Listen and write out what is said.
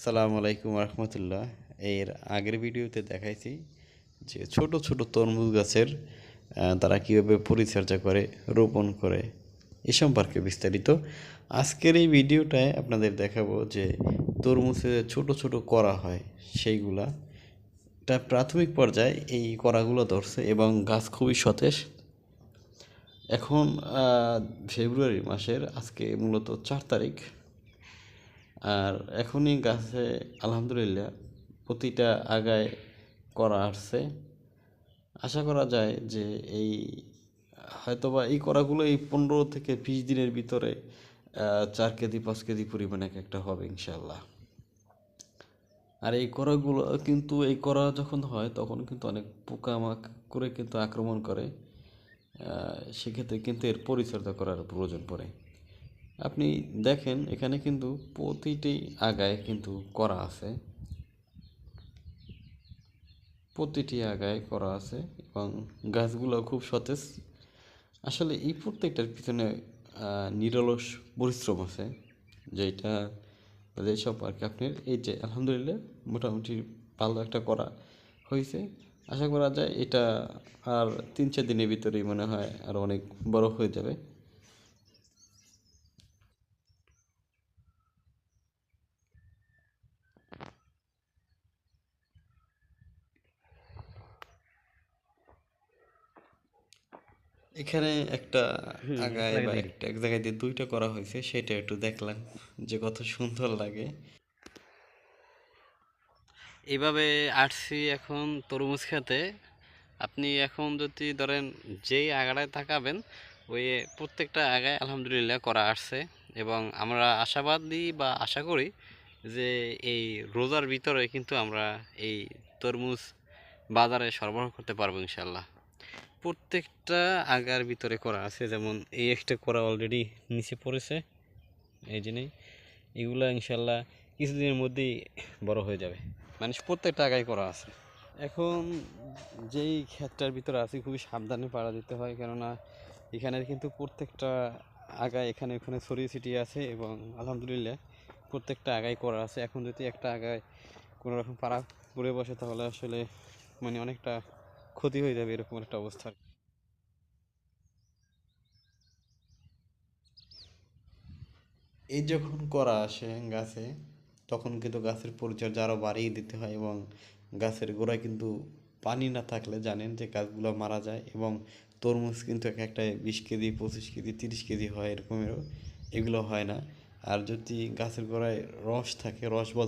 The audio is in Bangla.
সালামু আলাইকুম রহমতুল্লাহ। এর আগের ভিডিওতে দেখাইছি যে ছোট ছোট তরমুজ গাছের তারা কীভাবে পরিচর্যা করে, রোপণ করে, এ সম্পর্কে বিস্তারিত। আজকের এই ভিডিওটায় আপনাদের দেখাবো যে তরমুজে ছোট ছোট করা হয় সেইগুলা। এটা প্রাথমিক পর্যায়ে এই করাগুলো ধরছে এবং গাছ খুবই সতেজ। এখন ফেব্রুয়ারি মাসের আজকে মূলত চার তারিখ। আর এখনই গাছে আলহামদুলিল্লাহ প্রতিটা আগায় করা আসছে। আশা করা যায় যে এই, হয়তোবা এই করাগুলো এই পনেরো থেকে বিশ দিনের ভিতরে চার কেজি, পাঁচ কেজি পরিমাণে এক একটা হবে ইনশাল্লাহ আর এই করাগুলো কিন্তু, এই করা যখন হয় তখন কিন্তু অনেক পোকামাক করে কিন্তু আক্রমণ করে সেক্ষেত্রে কিন্তু এর পরিচর্যা করার প্রয়োজন পড়ে। আপনি দেখেন, এখানে কিন্তু প্রতিটি আগায় কিন্তু করা আছে। প্রতিটি আগায় করা আছে এবং গাছগুলো খুব সতেজ। আসলে এই প্রত্যেকটার পিছনে নিরলস পরিশ্রম আছে, যেটা যেসব আর কি আপনার এই যে আলহামদুলিল্লাহ মোটামুটি ভালো একটা করা হয়েছে। আশা করা যায় এটা আর তিন চার দিনের ভিতরেই মনে হয় আর অনেক বড় হয়ে যাবে। এখানে একটা আগায় বা একটা এক জায়গায় দিয়ে দুইটা করা হয়েছে সেটা একটু দেখলাম যে কত সুন্দর লাগে। এইভাবে আসছি এখন তরমুজ খেতে আপনি এখন যদি ধরেন যেই আগাড়ায় থাকাবেন ওই প্রত্যেকটা আগায় আলহামদুলিল্লাহ করা আসছে এবং আমরা আশাবাদী বা আশা করি যে এই রোজার ভিতরে কিন্তু আমরা এই তরমুজ বাজারে সরবরাহ করতে পারব ইনশাল্লাহ প্রত্যেকটা আগার ভিতরে করা আছে। যেমন এই একটা করা অলরেডি নিচে পড়েছে। এই জন্যই এগুলো ইনশাল্লাহ কিছুদিনের মধ্যেই বড় হয়ে যাবে। মানে প্রত্যেকটা আগায় করা আছে। এখন যেই ক্ষেতটার ভিতরে আছি, খুবই সাবধানে পাড়া দিতে হয়। কেননা এখানের কিন্তু প্রত্যেকটা আগায় এখানে ওখানে ছড়িয়ে ছিটিয়ে আছে এবং আলহামদুলিল্লাহ প্রত্যেকটা আগায় করা আছে। এখন যদি একটা আগায় কোনো রকম পাড়া পড়ে বসে, তাহলে আসলে মানে অনেকটা ক্ষতি হয়ে যাবে এরকম একটা অবস্থা এই যখন করা আসে গাছে, তখন কিন্তু গাছের পরিচর্যা আরও বাড়িয়ে দিতে হয় এবং গাছের গোড়ায় কিন্তু পানি না থাকলে জানেন যে গাছগুলো মারা যায় এবং তরমুজ কিন্তু এক একটা বিশ কেজি, পঁচিশ কেজি, তিরিশ কেজি হয় এরকমেরও। এগুলো হয় না। আর যদি গাছের গোড়ায় রস থাকে, রস বলতে